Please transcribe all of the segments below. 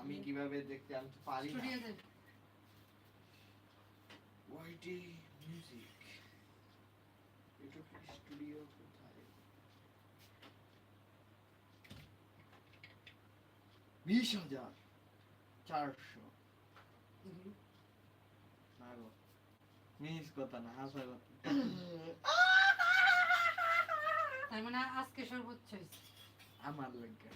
আমি কীভাবে দেখতে আমি তো পারি না। ওয়াইটি মিউজিক। ইউটিউব স্টুডিও কোথায়? বিশ হাজার চারশো। না গো মিস কথা না কথা। তার মানে আজকে সর্বোচ্চ আমার লাগে।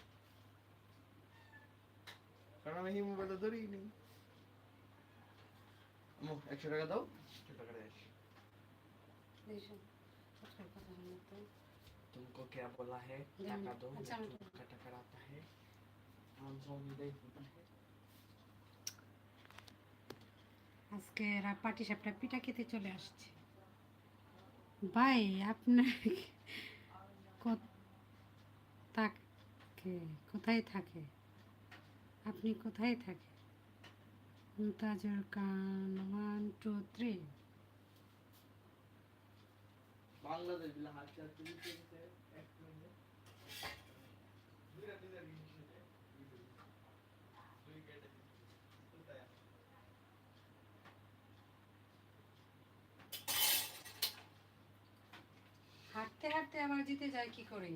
কারণ আমি এই মোবাইলটা ধরেই নি আম্মু, একশো টাকা দাও একশো টাকা দেয় দেখো, আজকাল কথা হলো তো। तुमको क्या बोला है दिन- टाका दो अच्छा, या मतलब- तुमका टका आता है पाँच सौ मिले होता है আজকে পাটি সাপটা পিঠা খেতে চলে আসছে ভাই আপনার কত- থাকে কোথায় থাকে আপনি কোথায় থাকেন? মুমতাজুর কান ওয়ান টু থ্রি। বাংলাদেশ হাঁটতে হাঁটতে আবার জিতে যায় কি করে?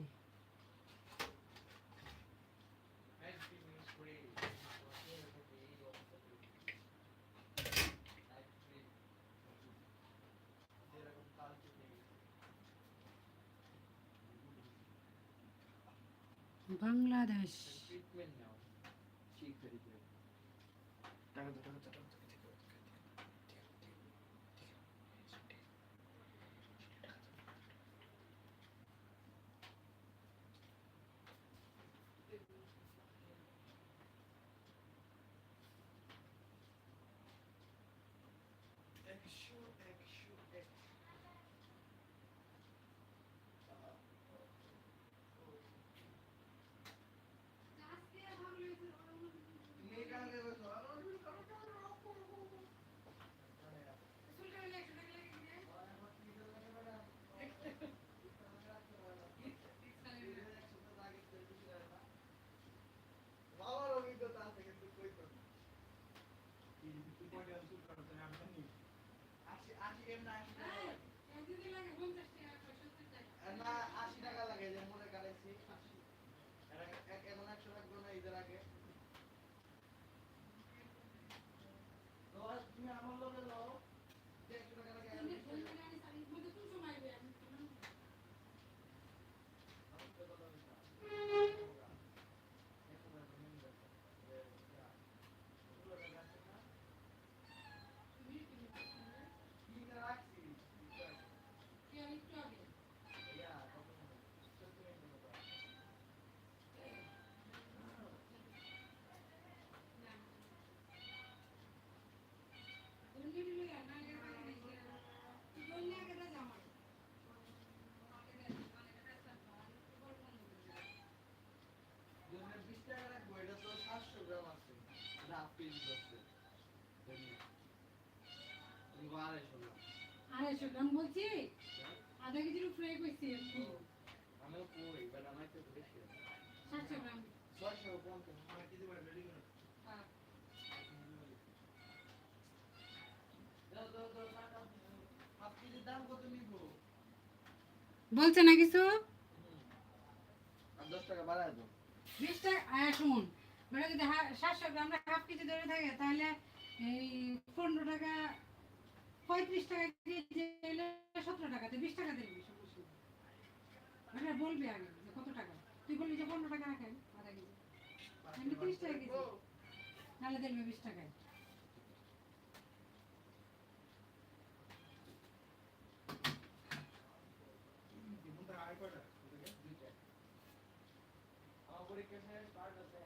বাংলাদেশ ট্রিটমেন্ট নাও ঠিক করে দিও টাকা দাও টাকা দাও টাকা দাও একশো একশো একশো বাবার অভিজ্ঞতা আছে কিন্তু কই তো তুই পয়সা শুরু করতে আমি জানি আশি আশি এর না আশি টাকা লাগে। না আশি টাকা লাগে যে মনে কাটাইছি আশি এর আগে- এক- এমন একশো রাখব না ঈদের আগে তো আর তুমি আমার লগে লও যে একশো টাকা লাগে আর বিশ টাকা লাগে। আমি তো কথা বলছি না। একশো টাকা নিয়ে যাব। এ, যা। ওগুলো টাকা আছে না? কিনে রাখছি ইয়া, কত সময়? চোদ্দ মিনিটের মতো আছে। দুধের বিশ টাকা রাখব, এটা তো সাতশো গ্রাম আছে এটা হাফ কেজি আছে ধনিয়া। তুমি গো আড়াইশো না আড়াইশো গ্রাম বলছি? আধা কেজির উপরে কইছি আমিও কই বাট আমার তো বেশি সাতশো গ্রাম। ছয়শো গ্রাম আমার কেজি করে রেডি করে। হ্যাঁ। নিবো? বলছে না কিছু? দশ টাকা বাড়ায় দাও। বিশ টাকা আয়া শুনুন। মানে যদি সাতশো গ্রাম হাফ কেজি ধরে থাকে, তাহলে এই পনেরো টাকা, পঁয়ত্রিশ টাকা কেজি হলে সতেরো টাকাতে বিশ টাকা দেবে সমস্যা মানে বলবি আগে যে কত টাকা? তুই বলবি যে পনেরো টাকা রাখেন, আধা কেজি। আমি তিরিশ টাকা কেজি। নাহলে দেবে বিশ টাকায়। দুইটা। আমার পরীক্ষা শেষ কার্ড আছে